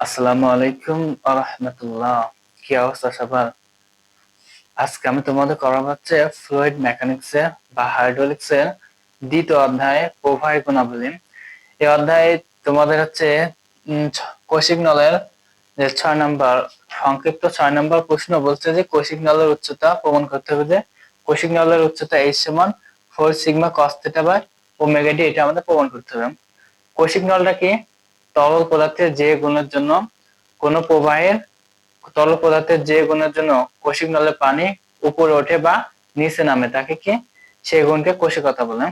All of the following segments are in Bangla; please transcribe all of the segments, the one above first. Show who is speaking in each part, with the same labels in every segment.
Speaker 1: আসসালামু আলাইকুম আরহামতুল্লাহ। কি অবস্থা সবার? আজকে আমি তোমাদের করাবো হচ্ছে ফ্লুইড মেকানিক্স এর বা হাইড্রোলিক্স এর দ্বিতীয় অধ্যায়ে প্রবাহী গুণাবলী। এই অধ্যায়ে তোমাদের হচ্ছে কৌশিক নলের যে ছয় নম্বর, সংক্ষিপ্ত ছয় নম্বর প্রশ্ন বলছে যে কৌশিক নলের উচ্চতা প্রমাণ করতে হবে যে কৌশিক নলের উচ্চতা এইচ সমান four sigma cos theta by omega D এটা আমাদের প্রমাণ করতে হবে। কৌশিক নলটা কি? তরল পদার্থের যে গুণের জন্য কোন প্রবাহের তরল পদার্থের যে গুণের জন্য কোষিক নলে পানি উপরে ওঠে বা নিচে নামে, তাকে কি সেই গুণকে কৌশিকতা বলে।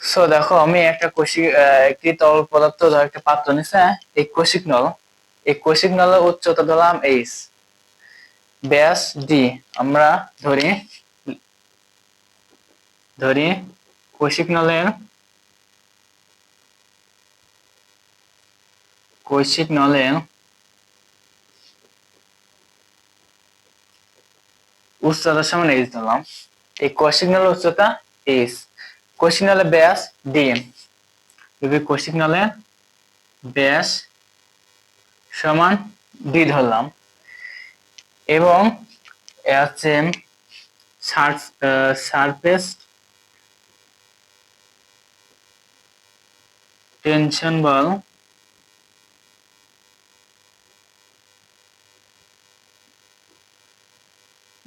Speaker 1: সো দেখো, আমি একটা কোষিক একটি তরল পদার্থ, ধর একটা পাত্র নিছে হ্যাঁ? এই কৌশিক নল। এই কৌশিক নলের উচ্চতা ধরলাম এইচ। ব্যাস ডি। আমরা ধরি ধরি কৌশিক নলের কৌশিক নলের উচ্চতা সমান এইচ দিলাম এই কৌশিক উচ্চতা এইচ কৌশিক নলের ব্যাস ডি যদি কৌশিক ব্যাস সমান ডি ধরলাম। এবং হচ্ছে সারফেস টেনশন বল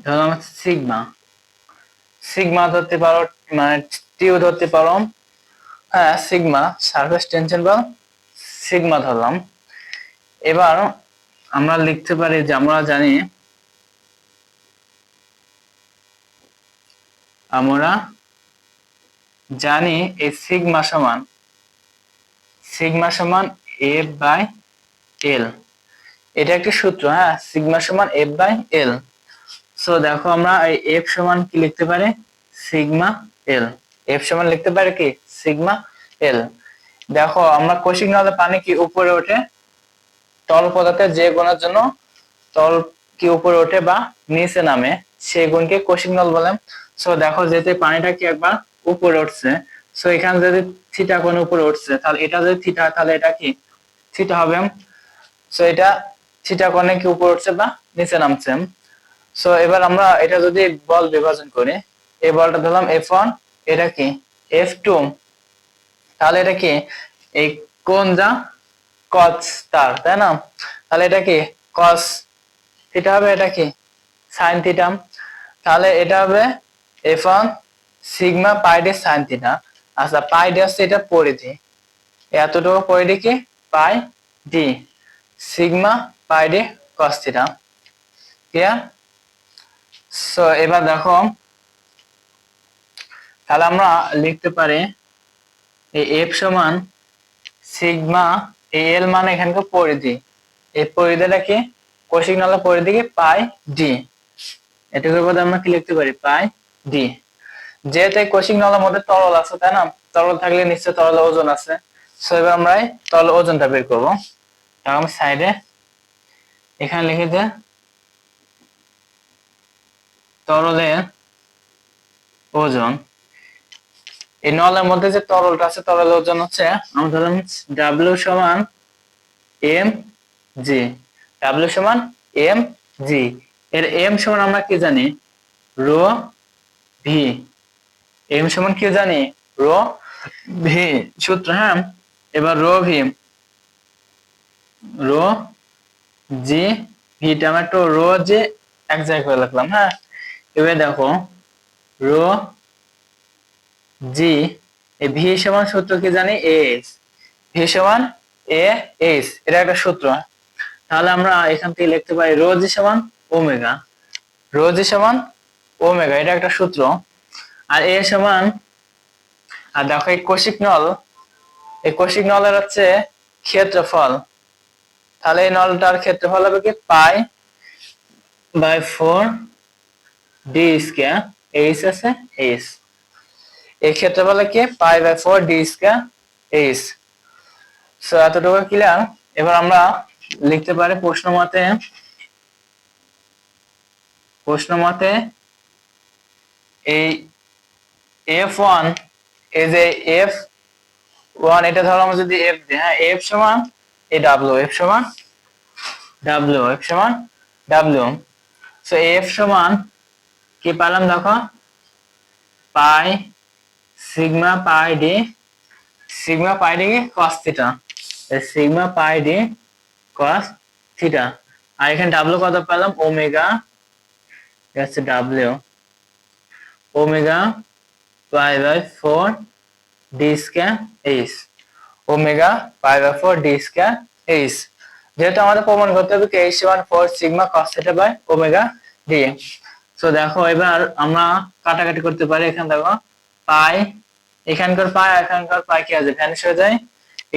Speaker 1: ধরলাম হচ্ছে সিগমা। সিগমা ধরতে পারো মানে টিও ধরতে পারো। হ্যাঁ সিগমা সারফেস টেনশন বা সিগমা ধরলাম। এবার আমরা লিখতে পারি যে আমরা জানি আমরা জানি এই সিগমা সমান সিগমা সমান এফ বাই এল এটা একটি সূত্র হ্যাঁ সিগমা সমান এফ বাই এল সো দেখো আমরা এই এফ সমান কি লিখতে পারি? সিগমা এল এফ সমান লিখতে পারি কি? সিগমা এল দেখো, আমরা কৌশিক নলে পানি কি উপরে ওঠে? তরল পদার্থের যে গুণের জন্য তরল কি উপরে ওঠে বা নিচে নামে সেই গুণকে কৌশিক নল বলে। সো দেখো যেতে পানিটা কি একবার উপরে উঠছে সো এখানে যদি থিটা কোণ উপরে উঠছে, তাহলে এটা যদি থিটা তাহলে এটা কি? থিটা হবে। সো এটা থিটা কোণে কি উপরে উঠছে বা নিচে নামছে। সো এবার আমরা এটা যদি বল বিভাজন করি, এই বলটা ধরলাম এফ ওয়ান এটা কি? এফ টু তাহলে এটা কি? এই কোন যা? কস তার তাই না? তাহলে এটা কি? কস থিটা হবে এটা কি? সাইন থিটা তাহলে এটা হবে F one sigma pi D sine theta আচ্ছা পাই ডি হচ্ছে এটা পরিধি। এতটুকু পরিধি কি? Pi D sigma pi D cos theta clear so এবার দেখো, তাহলে আমরা লিখতে পারি এই এফ সমান সিগমা এই এল মানে এখানকার পরিধি। এই পরিধিটা কি? কৌশিক নলের পরিধি কি? পাই ডি এটুকুর মধ্যে আমরা কি লিখতে পারি? পাই ডি যেহেতু কৌশিক নলের মধ্যে তরল আছে, তাই না? তরল থাকলে নিশ্চয় তরল ওজন আছে। সো এবার আমরা তরল ওজনটা বের করব। তাহলে আমি সাইডে এখানে লিখে দে তরলের ওজন, এই নলের মধ্যে যে তরলটা আছে, তরলের ওজন হচ্ছে আমরা ধরলাম ডাব্লিউ সমান এম জি ডাব্লিউ সমান এম জি এর এম সমান আমরা কি জানি? রো ভি এম সমান কি জানি? রো ভি সূত্র হ্যাঁ? এবার রো ভি রো জি ভিটা আমরা একটু রো যে এক জায়গায় করে হ্যাঁ? এবার দেখো, রো, জি, এই ভি সমান সূত্র কি জানি? A S. ভি সমান এ এস। এটা একটা সূত্র। তাহলে আমরা এখান থেকে লিখতে পারি রো জি সমান ওমেগা। রো জি সমান ওমেগা, এটা একটা সূত্র। আর এ সমান, আর দেখো এই কৌশিক নল। এই কৌশিক নলের হচ্ছে ক্ষেত্রফল। তাহলে এই নলটার ক্ষেত্রফল হবে কি? Pi by four D square H আছে এইচ এই ক্ষেত্রফলে কি? Pi by four D square H so এতটুকু ক্লিয়ার এবার আমরা লিখতে পারি প্রশ্ন মতে প্রশ্ন মতে, এই এফ ওয়ান এই যে এফ ওয়ান এটা ধরো আমরা যদি এফ দিই হ্যাঁ এফ সমান এ ডাব্লিউ এফ সমান ডাব্লিউ এফ সমান ডাব্লিউ সো এফ সমান কি পেলাম দেখো? Pi sigma pi D, sigma pi D cos theta sigma pi D cos theta আর এখানে ডাব্লিউ কত পেলাম? ওমেগা হচ্ছে W omega pi by four D square H. Omega pi by four D square H. যেহেতু আমাদের প্রমাণ করতে হবে কি one four sigma cos theta by omega D তো দেখো, এবার আমরা কাটাকাটি করতে পারি এখানে, দেখো, পাই, এখানকার পাই এখানকার পাই কি আছে? ভ্যানিশ হয়ে যায়।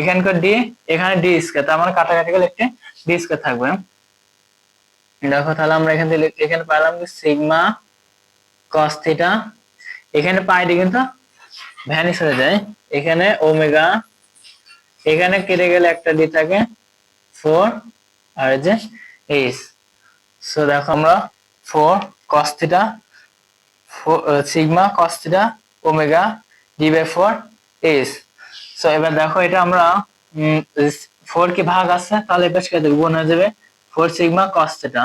Speaker 1: এখানকার ডি এখানে ডি স্কয়ার তার মানে কাটাকাটি করলে একটি ডি স্কয়ার থাকবে। দেখো, তাহলে আমরা এখান থেকে এখানে পেলাম কি সিগমা কস থিটা এখানে পাইটি কিন্তু ভ্যানিশ হয়ে যায়। এখানে ওমেগা এখানে কেটে গেলে একটা ডি থাকে ফোর আর যে এইস সো দেখো আমরা four cos theta sigma cos theta omega D by four H so এবার দেখো এটা আমরা ফোর কি ভাগ আছে, তাহলে এবার সেটা গুণ হয়ে যাবে ফোর সিগমা কস থিটা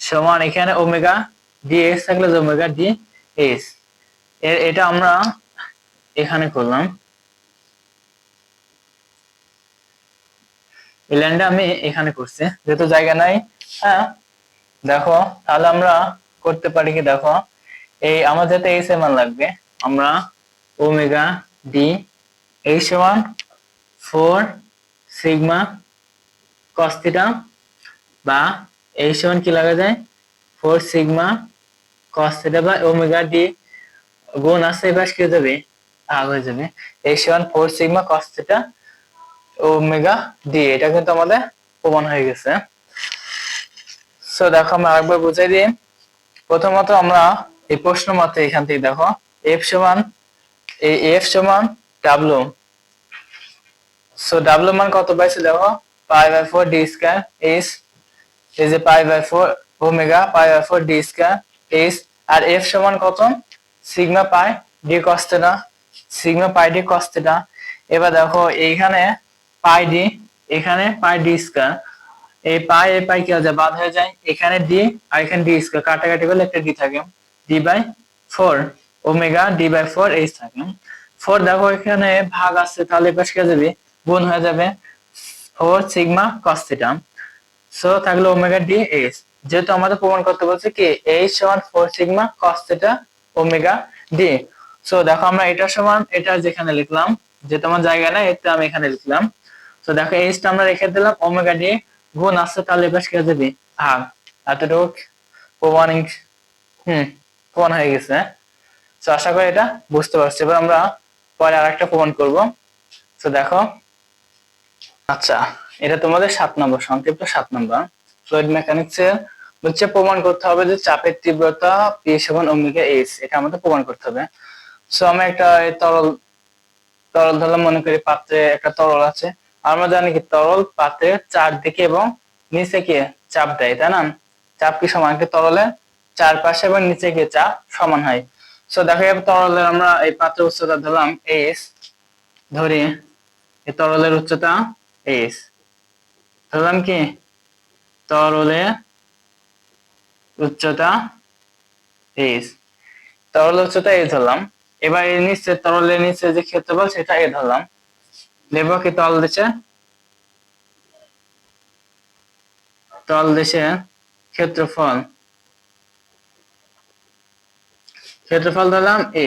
Speaker 1: সমান এখানে ওমেগা ডি এক্স থাকলে ওমেগা ডি এস এটা আমরা এখানে করলাম। এই লাইনটা আমি এখানে করছি, যেহেতু জায়গা নাই হ্যাঁ দেখো, তাহলে আমরা করতে পারি কি? দেখো, এই আমার যাতে এই সমান লাগবে। আমরা ওমেগা ডি এই সমান ফোর সিগমা কস্তিটা বা এই সমান কি লাগা যায়? ফোর সিগমা কস থিটা বা ওমেগা ডি গুণ আছে, এবার কি যাবে? ভাগ হয়ে যাবে। এই সমান four sigma cos theta omega D, এটা কিন্তু আমাদের প্রমাণ হয়ে গেছে। সো দেখো, আমরা আরেকবার বুঝাই দিই। প্রথমত আমরা এই প্রশ্ন মতে এখান থেকে দেখো এফ সমান, এই এফ সমান ডাব্লু সো ডাব্লু মান কত পাইছে দেখো? Pi by four D square H এই যে pi by four omega pi by four D square H R F সমান কত? Sigma pi D cos theta sigma pi D cos theta এবার দেখো, এইখানে পাই ডি এখানে পাই ডি স্কয়ার এই পাই এই পাই কি হয়ে যায়? বাদ হয়ে যায়। এখানে ডি আর এখানে ডি স্কয়ার কাটাকাটি করলে একটা ডি থাকে। D by four omega D by four H থাকে। ফোর দেখো, এখানে ভাগ আছে, তাহলে এবার কে যাবে। গুণ হয়ে যাবে ফোর সিগমা কস সো থাকল ওমেগা ডি এইচ যেহেতু আমাদের প্রমাণ করতে বলছে কি এইচ সমান four sigma cos omega D so দেখো আমরা এটা সমান, এটা যেখানে লিখলাম যে তোমার জায়গা না এটা আমি এখানে লিখলাম। তো দেখো এইচটা আমরা রেখে দিলাম ওমেগা ডি গুণ আসছে তাহলে এবার কে যাবে ভাগ এতটুকু প্রমাণ হুম প্রমাণ হয়ে গেছে তো আশা করি এটা বুঝতে পারছি। এবার আমরা পরে আরেকটা প্রমাণ করব। তো দেখো আচ্ছা এটা তোমাদের সাত নম্বর সংক্ষিপ্ত সাত নম্বর ফ্লুইড মেকানিক্স এর হচ্ছে প্রমাণ করতে হবে যে চাপের তীব্রতা পি সমান ওমেগা এইচ এটা আমাদের প্রমাণ করতে হবে। সো আমরা একটা তরল তরল ধরলাম, মনে করি পাত্রে একটা তরল আছে। আমরা জানি কি তরল পাত্রের চারদিকে এবং নিচে কি চাপ দেয়, তাই না? চাপ কি সমান? কি তরলের চারপাশে এবং নিচে কি চাপ সমান হয়। সো দেখো এবার তরলের আমরা এই পাত্রের উচ্চতা ধরলাম এইচ ধরি, এই তরলের উচ্চতা এইচ ধরলাম কি? তরলের উচ্চতা এইচ তরলের উচ্চতা এই ধরলাম। এবার এর নিচে, তরলের নিচে যে ক্ষেত্রফল, সেটা এ ধরলাম। দেব কি তল দেশে তল দেশে ক্ষেত্রফল। ক্ষেত্রফল ধরলাম এ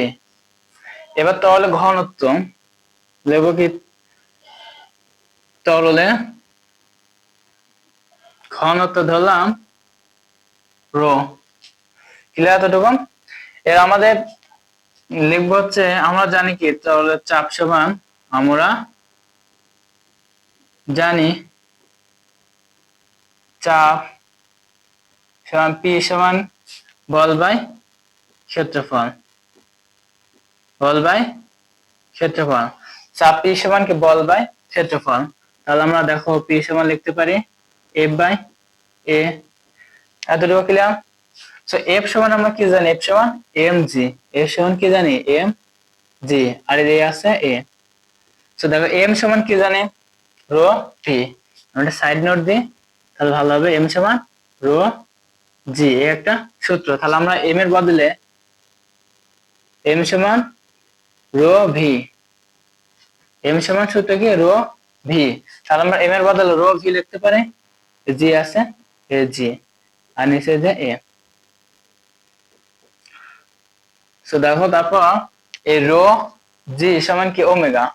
Speaker 1: এবার তরলে ঘনত্ব। দেব কি ঘনত্ব ধরলাম রো। ক্লিয়ার এতটুকু এর আমাদের লিখব হচ্ছে, আমরা জানি কি তরলের চাপ সমান আমরা জানি। চাপ সমান পি সমান বল বাই ক্ষেত্রফল। বল বাই ক্ষেত্রফল। চাপ পি সমান কি বল বাই ক্ষেত্রফল? তাহলে আমরা দেখো পি সমান লিখতে পারি এফ বাই এ। এতটুকু ক্লিয়ার সো এফ সমান আমরা কি জানি? এফ সমান এম জি। এফ সমান কি জানি? M G. আর এই আছে এ। তো দেখো এম সমান কি জানে? রো ভি আমরা সাইড নোট দিই, তাহলে ভালো হবে। এম সমান রো জি একটা সূত্র। তাহলে আমরা এম এর বদলে এম সমান রো ভি এম সমান সূত্র কি? রো ভি তাহলে আমরা এম এর বদলে রো ভি লিখতে পারি। জি আছে, এ জি আর নিচে যে এ সো দেখো, তারপর এই রো জি সমান কি? ওমেগা।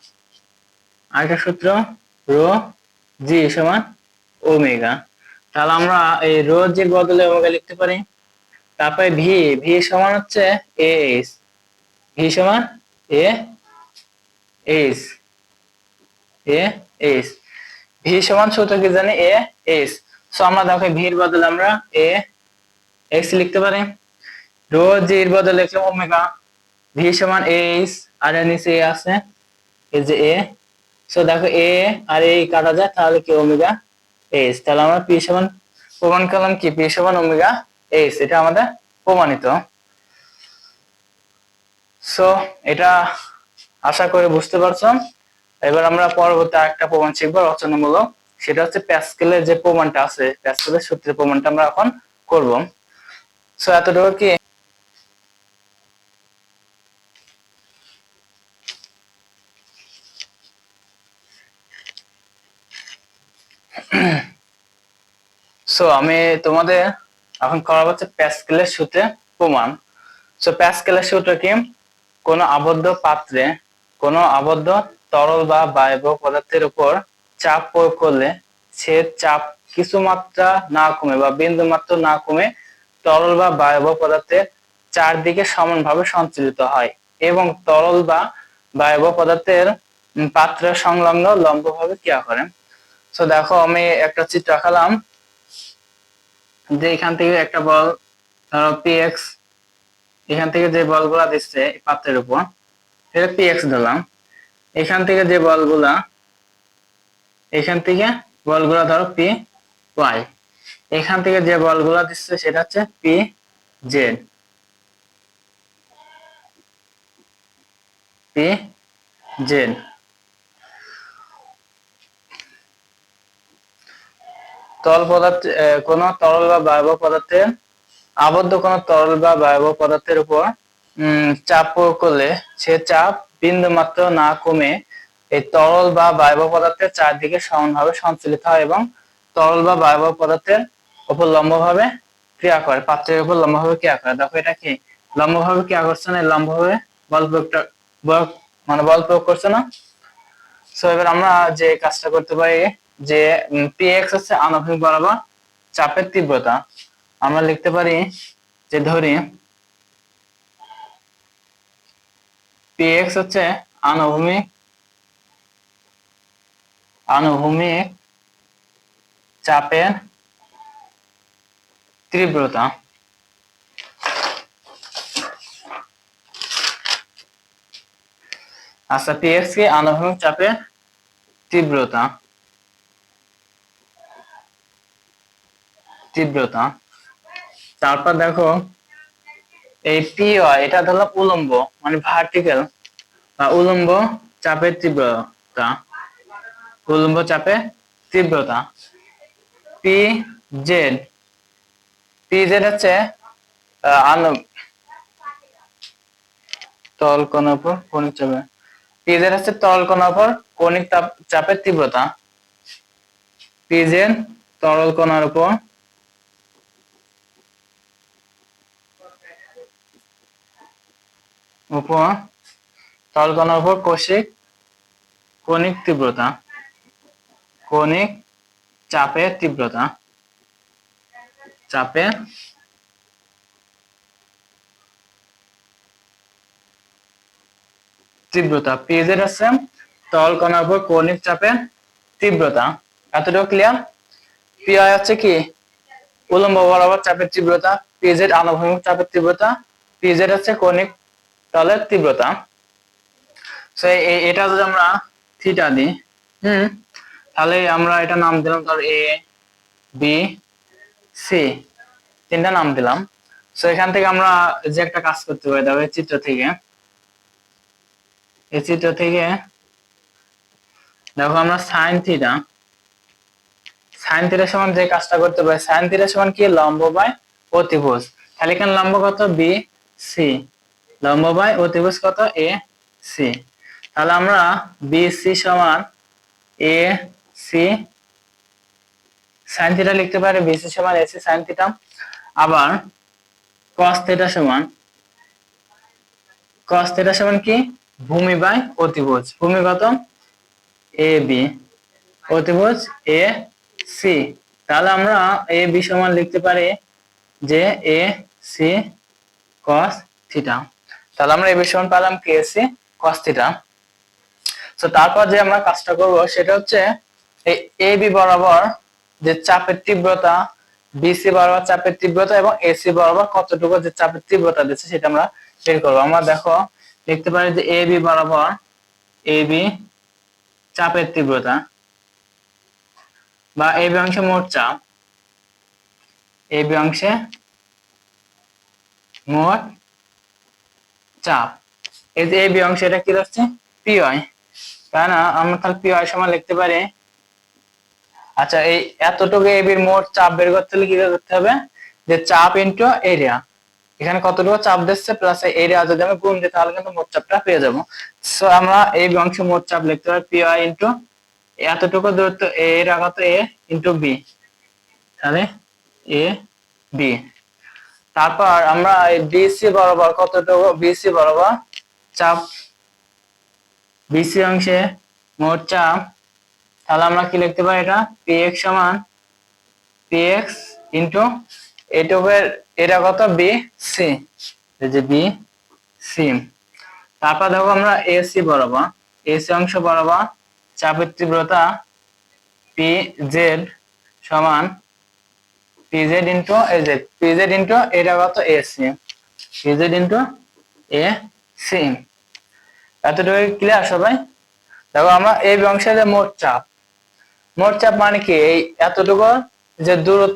Speaker 1: আরেকটা সূত্র রো, জি সমান ওমেগা। তাহলে আমরা এই রো জি বদলে ওমেগা লিখতে পারি। তারপরে ভি ভি সমান হচ্ছে এ এইচ। ভি সমান A H. A H. V সমান সূত্র কি জানি? A H. সো আমরা দেখো ভির বদলে আমরা এ এক্স লিখতে পারি। রো জির বদলে লিখলাম ওমেগা। ভি সমান এইচ। আর এর নিচে আছে। এই যে এ সো দেখো এ আর এই কাটা যায়, তাহলে কি ওমেগা এইচ তাহলে আমরা পি সমান প্রমাণ করলাম কি? পি সমান ওমেগা এইচ এটা আমাদের প্রমাণিত। সো এটা আশা করে বুঝতে পারছ? এবার আমরা পরবর্তী আরেকটা প্রমাণ শিখব, রচনামূলক। সেটা হচ্ছে প্যাসকেলের যে প্রমাণটা আছে, প্যাসকেলের সূত্রের প্রমাণটা আমরা এখন করব। সো এতটুকু কি? সো আমি তোমাদের এখন করাবো হচ্ছে প্যাসকেলের সূত্রে প্রমাণ। সো প্যাসকেলের সূত্র কি? কোন আবদ্ধ পাত্রে কোন আবদ্ধ তরল বা বায়বীয় পদার্থের উপর চাপ প্রয়োগ করলে সে চাপ কিছু মাত্রা না কমে বা বিন্দু মাত্র না কমে তরল বা বায়বীয় পদার্থের চারদিকে সমানভাবে সঞ্চালিত হয় এবং তরল বা বায়বীয় পদার্থের পাত্র সংলগ্ন লম্বভাবে ক্রিয়া করে। তো দেখো, আমি একটা চিত্র আঁকালাম। যে এখান থেকে একটা বল, ধরো পিএক্স এখান থেকে যে বলগুলা দিচ্ছে পাত্রের উপর, এটা পিএক্স ধরলাম। এখান থেকে যে বলগুলা, এখান থেকে বলগুলা ধরো পি ওয়াই এখান থেকে যে বলগুলা দিচ্ছে সেটা হচ্ছে পি জেড পি জেড তরল পদার্থ কোন তরল বা বায়ব পদার্থের আবদ্ধ কোন তরল বা বায়ব পদার্থের উপর চাপ প্রয়োগ করলে সে চাপ বিন্দু মাত্র না কমে এই তরল বা বায়ব পদার্থের চারদিকে সমানভাবে সঞ্চালিত হয় এবং তরল বা বায়ব পদার্থের উপর লম্বভাবে ক্রিয়া করে, পাত্রের উপর লম্বভাবে ক্রিয়া করে। দেখো এটা কি? লম্বভাবে ক্রিয়া করছে না লম্বভাবে বল প্রয়োগটা মানে বল প্রয়োগ করছে না? সো এবার আমরা যে কাজটা করতে পারি যে পিএক্স হচ্ছে আনুভূমিক বরাবর চাপের তীব্রতা। আমরা লিখতে পারি যে, ধরি পিএক্স হচ্ছে আনুভূমিক আনুভূমিক চাপের তীব্রতা। আচ্ছা পিএক্স কি আনুভূমিক চাপের তীব্রতা? তীব্রতা। তারপর দেখো এই পি এটা ধরলাম উলম্ব মানে ভার্টিক্যাল বা উলম্ব চাপের তীব্রতা। উলম্ব চাপের তীব্রতা। পি জেড পি জেড হচ্ছে আহ, আনু তল কোণের উপর কৌণিক চাপে। পি জেড হচ্ছে তরল কোণার উপর কৌণিক চাপের তীব্রতা। পি জেড তরল কোণার উপর তরল কোণার উপর কৌশিক, কৌণিক তীব্রতা, কৌণিক চাপের তীব্রতা চাপের তীব্রতা। পিজের হচ্ছে তল কণার উপর কৌণিক চাপের তীব্রতা। এতটুকু ক্লিয়ার পিআই হচ্ছে কি? উলম্ব বরাবর চাপের তীব্রতা। পিজেড আনুভূমিক চাপের তীব্রতা। পিজেড হচ্ছে কৌণিক তলের তীব্রতা। সো এটা যদি আমরা থিটা দিই, হুম, তাহলে আমরা এটা নাম দিলাম ধর এ বি সি তিনটা নাম দিলাম। সো এখান থেকে আমরা যে একটা কাজ করতে পারি তবে চিত্র থেকে, এই চিত্র থেকে, দেখো আমরা সাইন থিটা সাইন থিটা সমান যে কাজটা করতে পারি সাইন থিটা সমান কি? লম্ব বাই অতিভুজ। তাহলে এখানে লম্ব কত? বি সি লম্ব বাই অতিভুজ কত? এ সি তাহলে আমরা বি সি সমান এ সি সাইন থিটা লিখতে পারি বি সি সমান এ সি সাইন থিটা আবার cos থিটা সমান, cos থিটা সমান কি? ভূমি বাই অতিভুজ। ভূমি কত? এ বি অতিভুজ এ সি তাহলে আমরা এ বি সমান লিখতে পারি যে এ সি cos থিটা তাহলে আমরা এ বি সমান পেলাম কে সি cos থিটা তো তারপর যে আমরা কাজটা করব সেটা হচ্ছে এই এ বি বরাবর যে চাপের তীব্রতা বিসি বরাবর চাপের তীব্রতা এবং এসি বরাবর কতটুকু যে চাপের তীব্রতা দিচ্ছে সেটা আমরা বের করব। আমরা দেখো লিখতে পারি যে এ বি বরাবর এ বি চাপের তীব্রতা বা এ বি অংশে মোট চাপ এ বি অংশে মোট চাপ। এই যে এ বি অংশে এটা কি হচ্ছে পিওয়াই তাই না? আমরা তাহলে পিওয়াই সমান লিখতে পারি। আচ্ছা এই এতটুকু এবির মোট চাপ বের করতে হলে কি করতে হবে? যে চাপ ইনটু এরিয়া এখানে কতটুকু চাপ দিচ্ছে? প্লাস এরিয়া যদি আমি গুণ দিই, তাহলে কিন্তু মোট চাপটা পেয়ে যাব। সো আমরা এই অংশে মোট চাপ লিখতে পারি পি আই ইনটু এতটুকু দূরত্ব এ এর আঘাত এ ইনটু বি তাহলে এ বি তারপর আমরা বিসি বরাবর কতটুকু? বিসি বরাবর চাপ। বিসি অংশে মোট চাপ। তাহলে আমরা কি লিখতে পারি এটা? পি এক্স সমান পি এক্স ইন্টু এটুকের এটা কত? বি সি যে বি সি তারপর দেখো আমরা এসি বরাবর। এসি অংশ বরাবর চাপের তীব্রতা পি জেড সমান P Z into A Z P Z into এটা কত AC P Z into A C এতটুকু ক্লিয়ার সবাই? দেখো আমরা এই অংশে যে মোট চাপ মোট চাপ মানে কি? এই এতটুকু যে দূর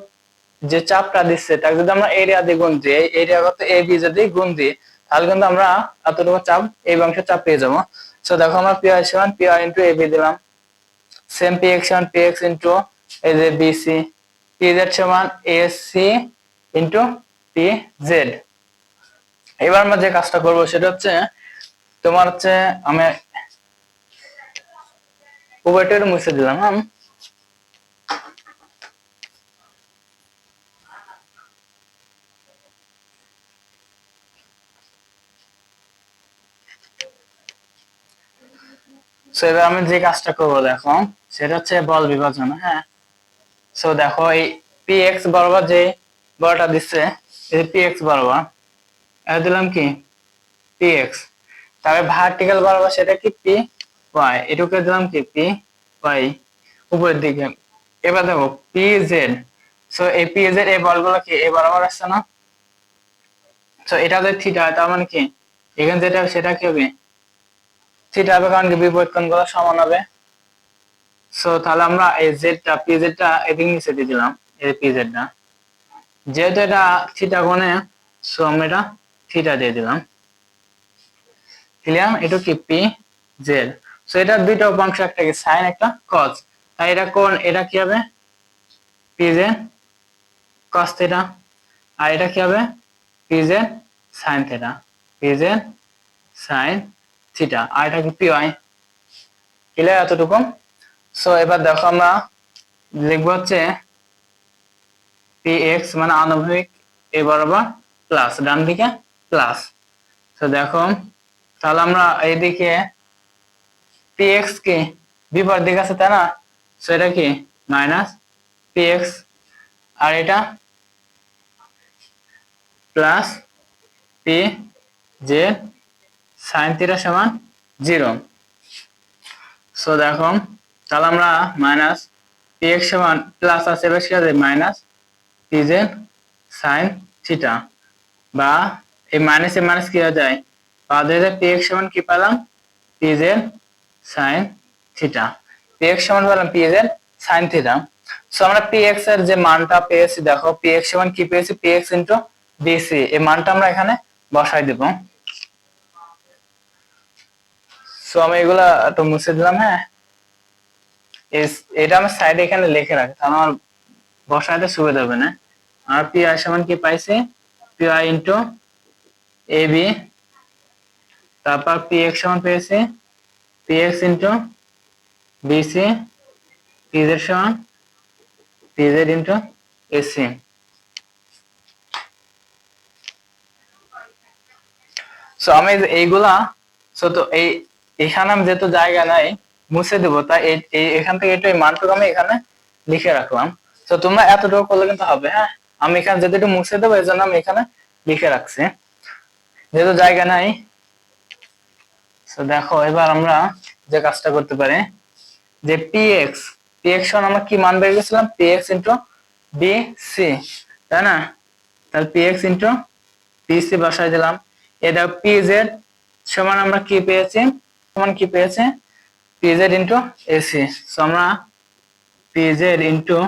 Speaker 1: যে চাপটা দিচ্ছে, তাকে যদি আমরা এরিয়া দিয়ে গুণ দিই এরিয়া কত এ বি যদি গুণ দিই, তাহলে কিন্তু আমরা এতটুকু চাপ এই অংশের চাপ পেয়ে যাব। সো দেখো আমরা পি আই সমান P R into A B দিলাম। সেম পি এক্স সমান পি এক্স ইন্টু এই যে বি পি জেড সমান ইন্টু পি জেড এবার আমরা যে কাজটা করব সেটা হচ্ছে, তোমার হচ্ছে আমি উভয়টা মুছে দিলাম হ্যাঁ? এবার আমি যে কাজটা করব, দেখো, সেটা হচ্ছে বল বিভাজন হ্যাঁ? সো দেখো, এই পি এক্স বরাবর যে বলটা দিচ্ছে, এই পি এক্স বরাবর, এটা দিলাম কি? পি এক্স তারপরে ভার্টিক্যাল বরাবর সেটা কি? পি ওয়াই এটুকে দিলাম কি? পি ওয়াই উপরের দিকে। এবার দেখো পি জেড সো এই পি জেড এই বলগুলো কি এ বরাবর আসছে না? সো এটা যদি থিটা হয় তার মানে কি? এখানে যেটা সেটা কি হবে? থিটা হবে, কারণ কি বিপরীত কোণগুলো সমান হবে। সো তাহলে আমরা এই জেডটা পি জেডটা এদিকে নিচে দিয়ে দিলাম, এই পি জেডটা যেহেতু এটা থিটা কোণে সো আমরা এটা থিটা দিয়ে দিলাম। ক্লিয়ার এটা কি পি জেড সো এটা দুইটা উপাংশ, একটা কি সাইন, একটা কজ তাই এটা কোন এটা কি হবে? পি জেড কস থিটা আর এটা কি হবে? P Z sine theta P Z sine theta আর এটা কি পি ওয়াই ক্লিয়ার এতটুকু? সো এবার দেখো আমরা লিখব হচ্ছে পি মানে আনুভূমিক এ বরাবর প্লাস ডান দিকে প্লাস তো দেখো, তাহলে আমরা এইদিকে পি এক্স বিপরীত দিকে আছে, তাই না? সো এটা কি? মাইনাস পি এক্স আর এটা plus P Z sine theta সমান জিরো সো দেখো তাহলে আমরা মাইনাস পি এক্স সমান প্লাস আছে এবার কি আছে minus P Z sine theta বা এই মাইনাস এ মাইনাস কি হয়ে যায় বাদে পি এক্স সমান কি পেলাম? P Z sine theta P X সমান পেলাম P Z sine theta so আমরা পি এক্সের যে মানটা পেয়েছি, দেখো পি এক্স সমান কি পেয়েছি? পি এক্স ডিসি এই মানটা আমরা এখানে বসাই দেব। সো আমি এগুলা একটু মুছে দিলাম হ্যাঁ? এটা আমার সাইডে এখানে লিখে রাখি, তাহলে আমার বসাতে সুবিধা হবে না। আর পি আই সমান কি পাইছি? P I into A B তারপর পি এক্স সমান পেয়েছি? P X into BC P Z সমান P Z into AC so আমি এইগুলা সো তো এই, এখানে আমি যেহেতু জায়গা নাই মুছে দেবো। তাই এখান থেকে একটু এই আমি এখানে লিখে রাখলাম। তো তোমরা এতটুকু করলে কিন্তু হবে হ্যাঁ? আমি এখানে যেহেতু একটু মুছে দেবো, এই জন্য আমি এখানে লিখে রাখছি। যেহেতু জায়গা নাই, তো দেখো, এবার আমরা যে কাজটা করতে পারি, যে পি এক্স পি এক্স আমরা কি মান বের করেছিলাম? P X into B C তাই না? তাহলে P X into P C বসাই দিলাম। এ দেখো পি জেড সমান আমরা কি পেয়েছি? সমান কি পেয়েছে? P Z into AC so আমরা P Z into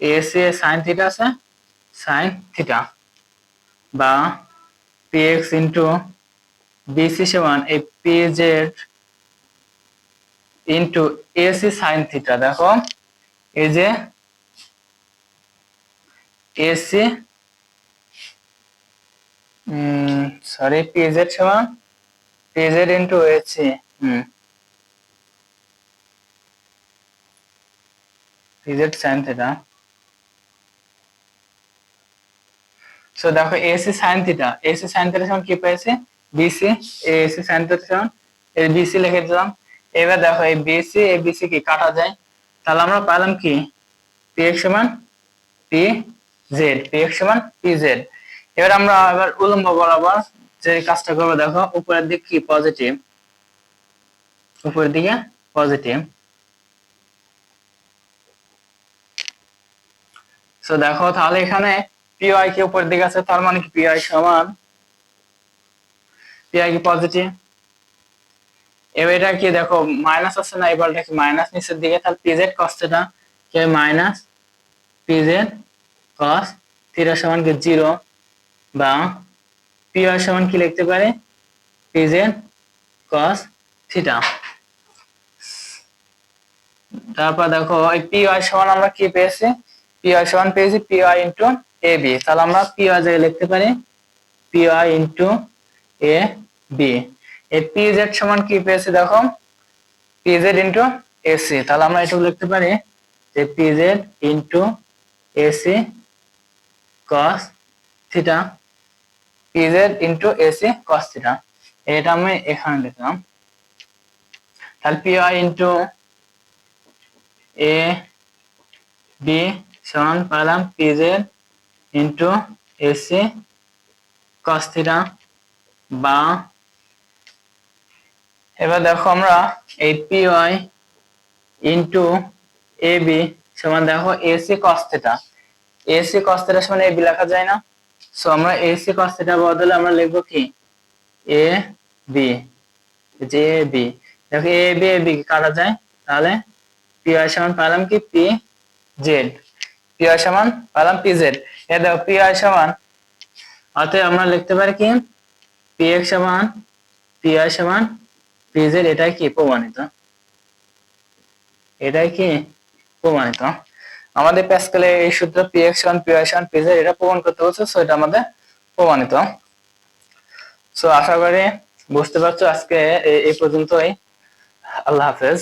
Speaker 1: AC sine theta আছে সাইন থিটা বা পি এক্স ইন্টু বিসি সমান এই P Z into AC sine theta দেখো, এই যে এসি সরি পি জেড সমান P Z into AC hmm. P Z sine theta so দেখো AC sine theta AC sine theta সমান কি পেয়েছে বিসি এসি সাইন থিটা সমান এই বিসি লিখে দিলাম এবার দেখো, এই বিসি এই বিসি কি? কাটা যায়। তাহলে আমরা পেলাম কি? পি এক্স সমান পি জেড পি এক্স সমান পি জেড এবার আমরা এবার উলম্ব বরাবর যে কাজটা করব, দেখো, উপরের দিক কি? পজিটিভ উপরের দিকে পজিটিভ সো দেখো, তাহলে এখানে পিওয়াই কি উপরের দিকে আছে? তার মানে কি পিওয়াই সমান? পিওয়াই কি পজিটিভ এটা কি, দেখো মাইনাস আছে না? এবারটা কি মাইনাস নিচের দিকে? তাহলে পিজেড কস থিটা কি মাইনাস পিজেড কস থিটা সমান কি জিরো বা পিওয়াই সমান কি লিখতে পারে? পিজেড কস থিটা তারপর দেখো, এই পিওয়াই সমান আমরা কি পেয়েছি? পিওয়াই সমান পেয়েছি পিওয়াই ইন্টু এ বি তাহলে আমরা পিওয়াই জায়গায় লিখতে পারি পিওয়াই ইন্টু এ বি এই পিজেড সমান কি পেয়েছি দেখো? পিজেড ইন্টু এসি তাহলে আমরা এটুকু লিখতে পারি যে PZ into AC cos theta PZ into AC cos theta এটা আমি এখানে লিখলাম। তাহলে পিওয়াই ইন্টু এ বি সমান পেলাম PZ into AC cos theta বা এবার দেখো আমরা এই P Y into A B সমান দেখো AC cos theta AC cos theta সমান এ বি লেখা যায় না। সো আমরা এসি কস থিটা বদলে আমরা লিখব কি? এ বি যে বি দেখো এ বি এ বি কাটা যায়। তাহলে পি ওয়াই সমান পেলাম কি? পি জেড সমান পেলাম এ দেখো সমান অতএব আমরা লিখতে পারি কি? সমান সমান এটাই কি? প্রমাণিত। কি? প্রমাণিত। আমাদের প্যাসকেলে এই সূত্র পি এক্স সমান পি সমান পি জেড এটা প্রমাণ করতে বলছে সো এটা আমাদের প্রমাণিত। সো আশা করি বুঝতে পারছ আজকে এই পর্যন্তই। আল্লাহ হাফেজ।